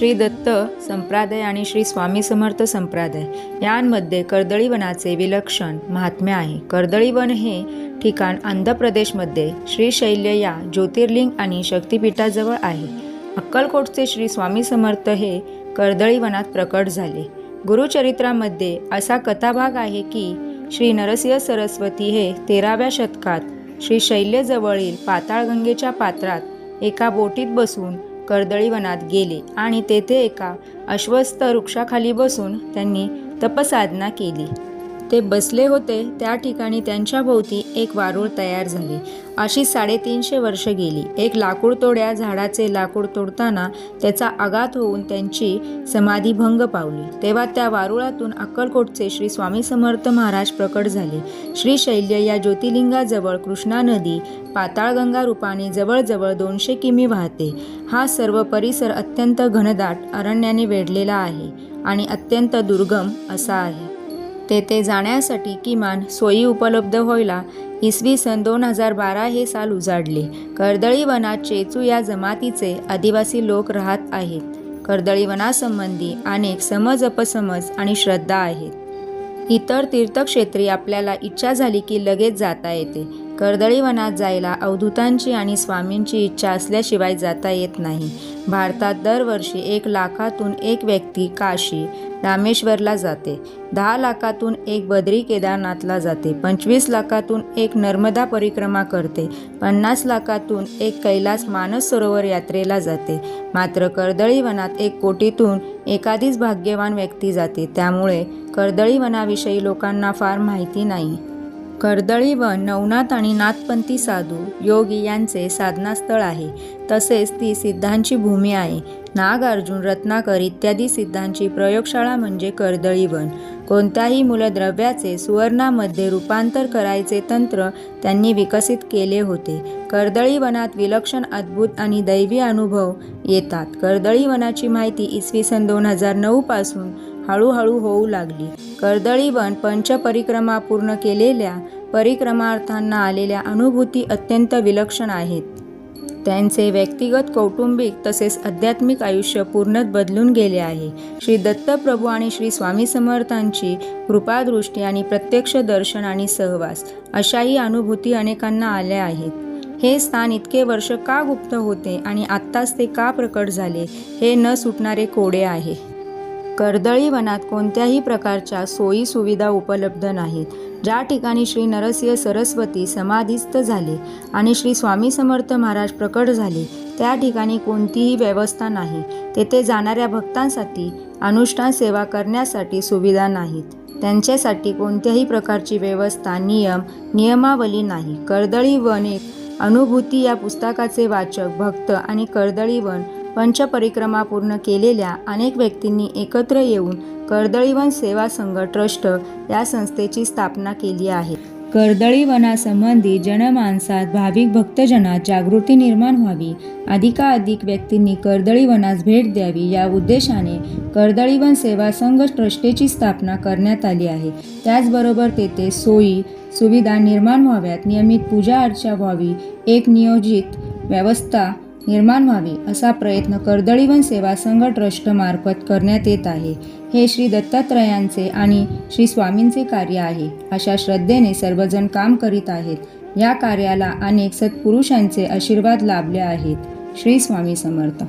श्री दत्त संप्रदाय आणि श्री स्वामी समर्थ संप्रदाय. यांमध्ये कर्दळीवनाचे विलक्षण महात्म्य आहे. कर्दळीवन हे ठिकाण आंध्र प्रदेशमध्ये श्रीशैल्य या ज्योतिर्लिंग आणि शक्तिपीठाजवळ आहे. अक्कलकोटचे श्री स्वामी समर्थ हे कर्दळीवनात प्रकट झाले. गुरुचरित्रामध्ये असा कथाभाग आहे की श्री नरसिंह सरस्वती हे तेराव्या शतकात श्री शैल्यजवळील पाताळगंगेच्या पात्रात एका बोटीत बसून कर्दळीवनात गेले आणि तेथे एका अश्वस्थ वृक्षाखाली बसून त्यांनी तपसाधना केली. ते बसले होते त्या ठिकाणी त्यांच्या भोवती एक वारूळ तयार झाले. अशी साडेतीनशे वर्ष गेली. एक लाकूड तोड्या झाडाचे लाकूड तोडताना त्याचा आघात होऊन त्यांची समाधी भंग पावली. तेव्हा त्या वारुळातून अक्कलकोटचे श्री स्वामी समर्थ महाराज प्रकट झाले. श्री शैल्य या ज्योतिर्लिंगाजवळ कृष्णा नदी पाताळगंगा रूपाने जवळजवळ दोनशे किमी वाहते. हा सर्व परिसर अत्यंत घनदाट अरण्याने वेढलेला आहे आणि अत्यंत दुर्गम असा आहे. तेथे जाण्यासाठी किमान सोयी उपलब्ध व्हायला इसवी सन दोन हजार बारा हे साल उजाडले. कर्दळी वनात चेचू या जमातीचे आदिवासी लोक राहत आहेत. कर्दळी वनासंबंधी अनेक समज अपसमज आणि श्रद्धा आहेत. इतर तीर्थक्षेत्री आपल्याला इच्छा झाली की लगेच जाता येते. कर्दळीवनात जायला अवधूतांची आणि स्वामींची इच्छा असल्याशिवाय जाता येत नाही. भारतात दरवर्षी एक लाखातून एक व्यक्ती काशी रामेश्वरला जाते. दहा लाखातून एक बद्री केदारनाथला जाते. पंचवीस लाखातून एक नर्मदा परिक्रमा करते. पन्नास लाखातून एक कैलास मानस सरोवर यात्रेला जाते. मात्र कर्दळीवनात एक कोटीतून एखादीच भाग्यवान व्यक्ती जाते. त्यामुळे कर्दळीवनाविषयी लोकांना फार माहिती नाही. कर्दळी व नवनाथ आणि नाथपंथी साधू योगी यांचे साधनास्थळ आहे. तसेच ती सिद्धांची भूमी आहे. नागार्जुन रत्नाकर इत्यादी सिद्धांची प्रयोगशाळा म्हणजे कर्दळीवन कोणत्याही मूलद्रव्याचे सुवर्णामध्ये रूपांतर करायचे तंत्र त्यांनी विकसित केले होते. कर्दळीवनात विलक्षण अद्भुत आणि दैवी अनुभव येतात. कर्दळीवनाची माहिती इसवी सन दोन हजार नऊपासून हळूहळू होऊ लागली. कर्दळीवन पंचपरिक्रमा पूर्ण केलेल्या परिक्रमार्थांना आलेल्या अनुभूती अत्यंत विलक्षण आहेत. त्यांचे व्यक्तिगत कौटुंबिक तसेच आध्यात्मिक आयुष्य पूर्णत बदलून गेले आहे. श्री दत्तप्रभू आणि श्री स्वामी समर्थांची कृपादृष्टी आणि प्रत्यक्ष दर्शन आणि सहवास अशाही अनुभूती अनेकांना आल्या आहेत. हे स्थान इतके वर्ष का गुप्त होते आणि आत्ताच ते का प्रकट झाले हे न सुटणारे कोडे आहे. कर्दळी वनात कोणत्याही प्रकारच्या सोयी सुविधा उपलब्ध नाहीत. ज्या ठिकाणी श्री नरसिंह सरस्वती समाधीस्थ झाले आणि श्री स्वामी समर्थ महाराज प्रकट झाले त्या ठिकाणी कोणतीही व्यवस्था नाही. तेथे जाणाऱ्या भक्तांसाठी अनुष्ठान सेवा करण्यासाठी सुविधा नाहीत. त्यांच्यासाठी कोणत्याही प्रकारची व्यवस्था नियम नियमावली नाही. कर्दळी वन एक अनुभूती या पुस्तकाचे वाचक भक्त आणि कर्दळी वन पंचपरिक्रमा पूर्ण केलेल्या अनेक व्यक्तींनी एकत्र येऊन कर्दळीवन सेवा संघ ट्रस्ट या संस्थेची स्थापना केली आहे. कर्दळीवनासंबंधी जनमानसात भाविक भक्तजनात जागृती निर्माण व्हावी. अधिकाधिक व्यक्तींनी कर्दळीवनास भेट द्यावी या उद्देशाने कर्दळीवन सेवा संघ ट्रस्टेची स्थापना करण्यात आली आहे. त्याचबरोबर तेथे सोयी सुविधा निर्माण व्हाव्यात. नियमित पूजा अर्चा व्हावी. एक नियोजित व्यवस्था निर्माण व्हावी असा प्रयत्न कर्दळीवन सेवा संघ ट्रस्टमार्फत करण्यात येत आहे. हे श्री दत्तात्रयांचे आणि श्री स्वामींचे कार्य आहे. अशा श्रद्धेने सर्वजण काम करीत आहेत. या कार्याला अनेक सत्पुरुषांचे आशीर्वाद लाभले आहेत. श्री स्वामी समर्थ.